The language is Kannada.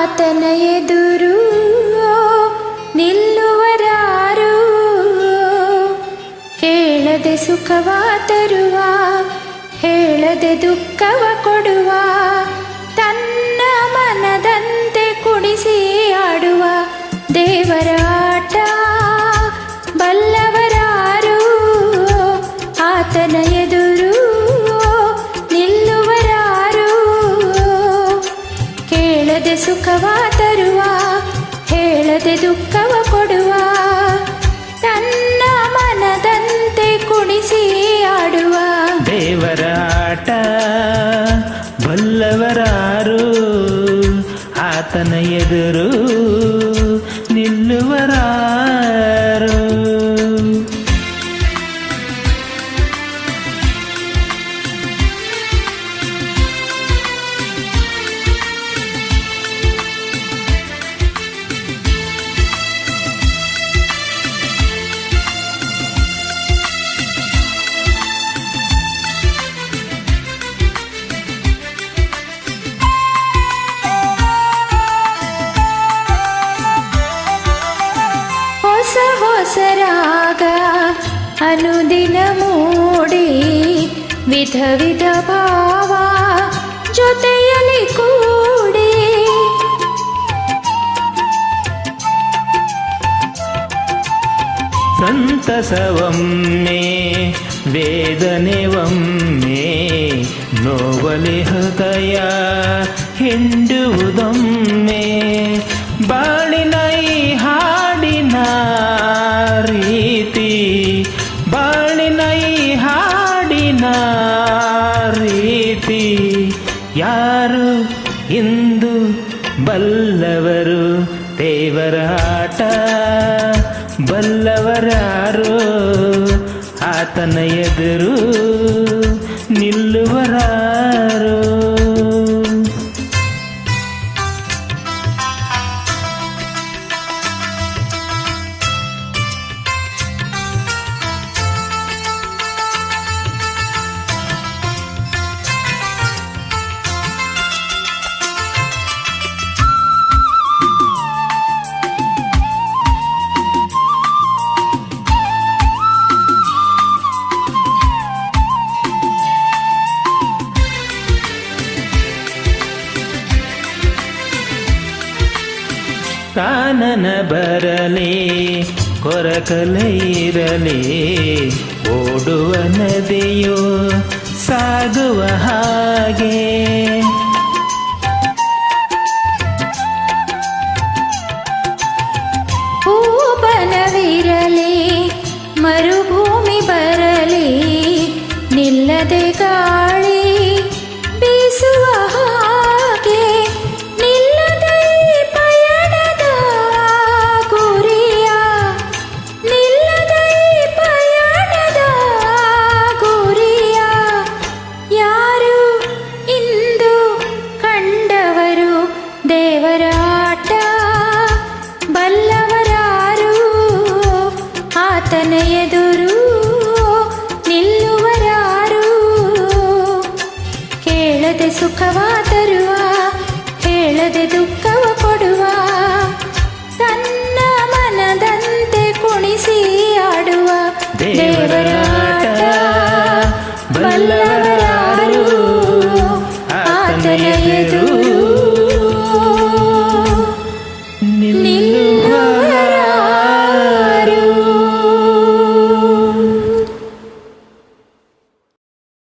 ಆತನ ಎದುರು ನಿಲ್ಲುವರಾರು. ಹೇಳದೆ ಸುಖವ ತರುವ ಹೇಳದೆ ದುಃಖವ ಕೊಡುವ ತನ್ನ ಮನದಂತೆ ಕುಣಿಸಿ ಆಡುವ ದೇವರ ಬಲ್ಲವರಾರು ಆತನ ಎದುರು ಅನುದಿನ ಮೂಡಿ ವಿಧ ವಿಧ ಭಾವ ಜೊತೆಯಲ್ಲಿ ಕೂಡಿ ಸಂತಸವೊಮ್ಮೆ ವೇದನೆ ಒಮ್ಮೆ ನೋವಲಿ ಹೃದಯ ಹಿಂಡುವುದೊಮ್ಮೆ ಬಾಳಿನ ಯಾರು ಇಂದು ಬಲ್ಲವರು ದೇವರ ಆಟ? ಬಲ್ಲವರಾರು ಆತನ ಎದುರು ನಿಲ್ಲುವರಾರು ಕಾನನ ಬರಲಿ ಕೊರಕಲೆ ಇರಲಿ ಓಡುವ ನದಿಯು ಸಾಗುವ ಹಾಗೆ. ಭೂಪನವಿರಲಿ ಮರುಭೂಮಿ ಬರಲಿ ನಿಲ್ಲದೆ ಗಾಳಿ ಅವನೆದುರು ನಿಲ್ಲುವರಾರು. ಕೇಳದೆ ಸುಖವ ತರುವ ಕೇಳದೆ ದುಃಖವ ಕೊಡುವ. ತನ್ನ ಮನದಂತೆ ಕುಣಿಸಿ ಆಡುವ ದೇವರಾಟ. ಬಲ್ಲವ